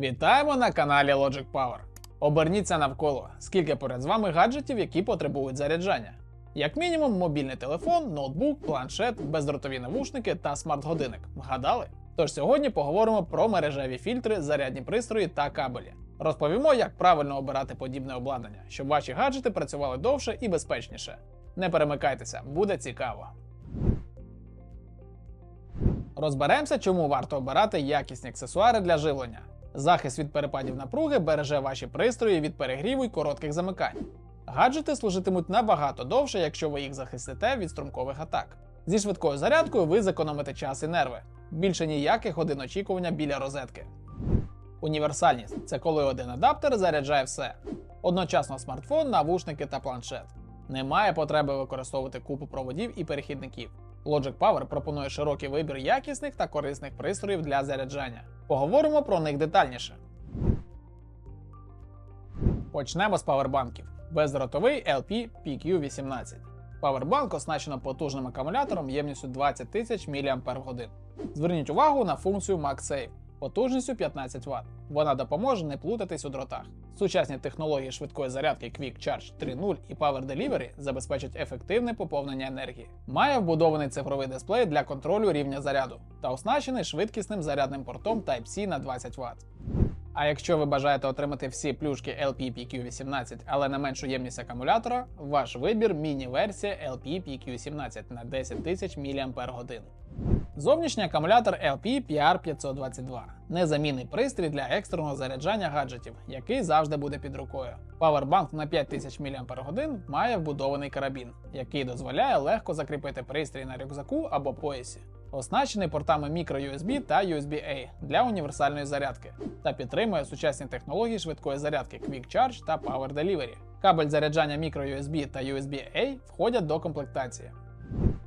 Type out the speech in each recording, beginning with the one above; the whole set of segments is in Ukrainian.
Вітаємо на каналі Logic Power. Оберніться навколо, скільки поряд з вами гаджетів, які потребують заряджання. Як мінімум, мобільний телефон, ноутбук, планшет, бездротові навушники та смарт-годинник. Вгадали? Тож сьогодні поговоримо про мережеві фільтри, зарядні пристрої та кабелі. Розповімо, як правильно обирати подібне обладнання, щоб ваші гаджети працювали довше і безпечніше. Не перемикайтеся, буде цікаво. Розберемося, чому варто обирати якісні аксесуари для живлення. Захист від перепадів напруги береже ваші пристрої від перегріву й коротких замикань. Гаджети служитимуть набагато довше, якщо ви їх захистите від струмкових атак. Зі швидкою зарядкою ви зекономите час і нерви. Більше ніяких годин очікування біля розетки. Універсальність це коли один адаптер заряджає все. Одночасно смартфон, навушники та планшет. Немає потреби використовувати купу проводів і перехідників. Logic Power пропонує широкий вибір якісних та корисних пристроїв для заряджання. Поговоримо про них детальніше. Почнемо з павербанків. Бездротовий LP PQ18. Павербанк оснащено потужним акумулятором ємністю 20 000 мАч. Зверніть увагу на функцію MagSafe потужністю 15 Вт. Вона допоможе не плутатись у дротах. Сучасні технології швидкої зарядки Quick Charge 3.0 і Power Delivery забезпечать ефективне поповнення енергії. Має вбудований цифровий дисплей для контролю рівня заряду та оснащений швидкісним зарядним портом Type-C на 20 Вт. А якщо ви бажаєте отримати всі плюшки LPPQ18, але на меншу ємність акумулятора, ваш вибір міні-версія LPPQ17 на 10 тисяч мАч. Зовнішній акумулятор LP-PR522 незамінний пристрій для екстреного заряджання гаджетів, який завжди буде під рукою. Павербанк на 5000 мАч має вбудований карабін, який дозволяє легко закріпити пристрій на рюкзаку або поясі. Оснащений портами microUSB та USB-A для універсальної зарядки та підтримує сучасні технології швидкої зарядки Quick Charge та Power Delivery. Кабель заряджання microUSB та USB-A входять до комплектації.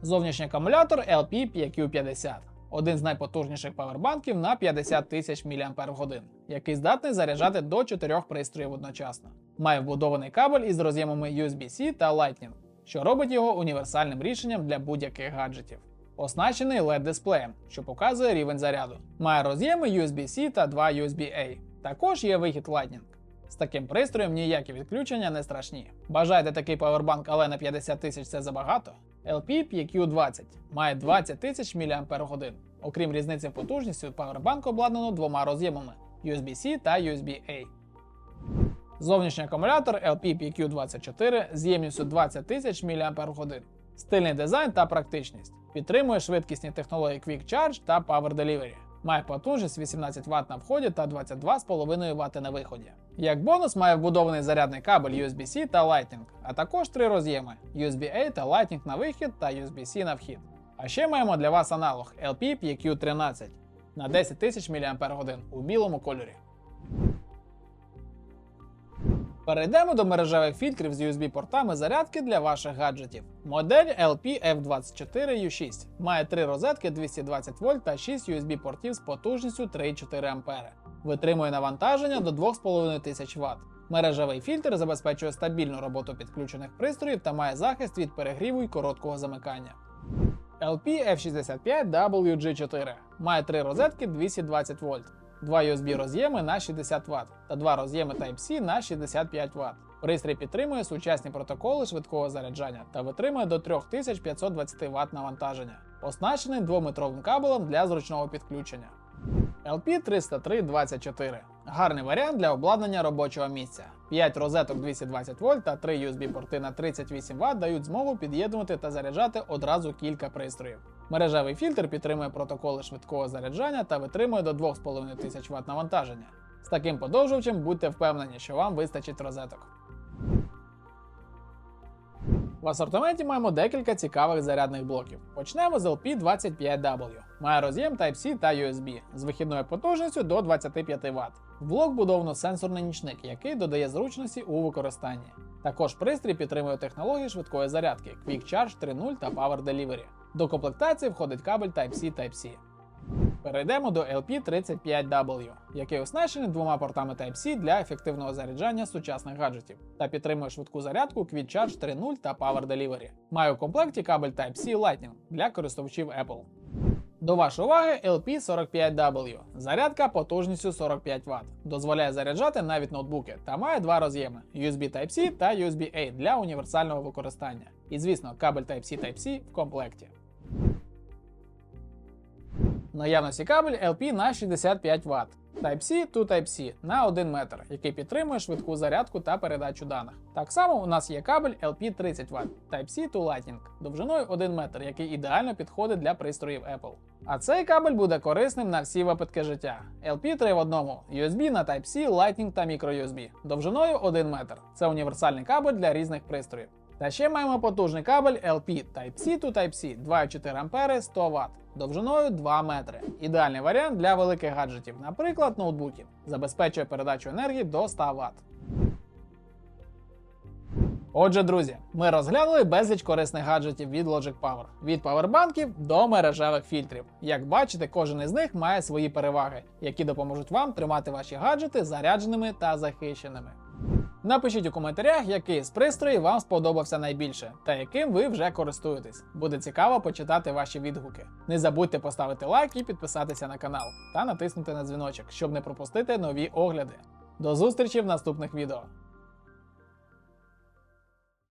Зовнішній акумулятор LP-PQ50 один з найпотужніших павербанків на 50 тисяч мАч, який здатний заряджати до 4 пристроїв одночасно. Має вбудований кабель із роз'ємами USB-C та Lightning, що робить його універсальним рішенням для будь-яких гаджетів. Оснащений LED-дисплеєм, що показує рівень заряду. Має роз'єми USB-C та 2 USB-A. Також є вихід Lightning. З таким пристроєм ніякі відключення не страшні. Бажаєте такий павербанк, але на 50 тисяч це забагато? LP-PQ20 має 20 тисяч мАч. Окрім різниці потужності, Powerbank обладнано двома роз'ємами USB-C та USB-A. Зовнішній акумулятор LP-PQ24 з ємністю 20 тисяч мАч. Стильний дизайн та практичність. Підтримує швидкісні технології Quick Charge та Power Delivery. Має потужність 18 Вт на вході та 22,5 Вт на виході. Як бонус має вбудований зарядний кабель USB-C та Lightning, а також три роз'єми USB-A та Lightning на вихід та USB-C на вхід. А ще маємо для вас аналог LP-PQ13 на 10 тисяч мАч у білому кольорі. Перейдемо до мережевих фільтрів з USB-портами зарядки для ваших гаджетів. Модель LP-F24U6 має три розетки 220 В та 6 USB-портів з потужністю 3,4 А. Витримує навантаження до 2500 Вт. Мережевий фільтр забезпечує стабільну роботу підключених пристроїв та має захист від перегріву й короткого замикання. LP-F65WG4 має три розетки 220 В. Два USB роз'єми на 60 Вт та два роз'єми Type-C на 65 Вт. Пристрій підтримує сучасні протоколи швидкого заряджання та витримує до 3520 Вт навантаження, оснащений двометровим кабелем для зручного підключення. LP30324 гарний варіант для обладнання робочого місця. 5 розеток 220 В та 3 USB-порти на 38 Вт дають змогу під'єднувати та заряджати одразу кілька пристроїв. Мережевий фільтр підтримує протоколи швидкого заряджання та витримує до 2500 Вт навантаження. З таким подовжувачем будьте впевнені, що вам вистачить розеток. В асортименті маємо декілька цікавих зарядних блоків. Почнемо з LP25W. Має роз'єм Type-C та USB з вихідною потужністю до 25 Вт. В блок будовано сенсорний нічник, який додає зручності у використанні. Також пристрій підтримує технології швидкої зарядки Quick Charge 3.0 та Power Delivery. До комплектації входить кабель Type-C Type-C. Перейдемо до LP35W, який оснащений двома портами Type-C для ефективного заряджання сучасних гаджетів та підтримує швидку зарядку Quick Charge 3.0 та Power Delivery. Має у комплекті кабель Type-C Lightning для користувачів Apple. До вашої уваги LP45W. Зарядка потужністю 45 Вт. Дозволяє заряджати навіть ноутбуки та має два роз'єми USB Type-C та USB-A для універсального використання. І звісно, кабель Type-C Type-C в комплекті. Наявності кабель LP на 65 Вт. Type-C to Type-C на 1 метр, який підтримує швидку зарядку та передачу даних. Так само у нас є кабель LP 30 Вт Type-C to Lightning довжиною 1 метр, який ідеально підходить для пристроїв Apple. А цей кабель буде корисним на всі випадки життя. LP 3 в одному, USB на Type-C, Lightning та microUSB довжиною 1 метр. Це універсальний кабель для різних пристроїв. Та ще маємо потужний кабель LP Type-C to Type-C 2,4 А 100 Вт довжиною 2 метри. Ідеальний варіант для великих гаджетів, наприклад, ноутбуків. Забезпечує передачу енергії до 100 Вт. Отже, друзі, ми розглянули безліч корисних гаджетів від Logic Power, від павербанків до мережевих фільтрів. Як бачите, кожен із них має свої переваги, які допоможуть вам тримати ваші гаджети зарядженими та захищеними. Напишіть у коментарях, який з пристроїв вам сподобався найбільше та яким ви вже користуєтесь. Буде цікаво почитати ваші відгуки. Не забудьте поставити лайк і підписатися на канал та натиснути на дзвіночок, щоб не пропустити нові огляди. До зустрічі в наступних відео.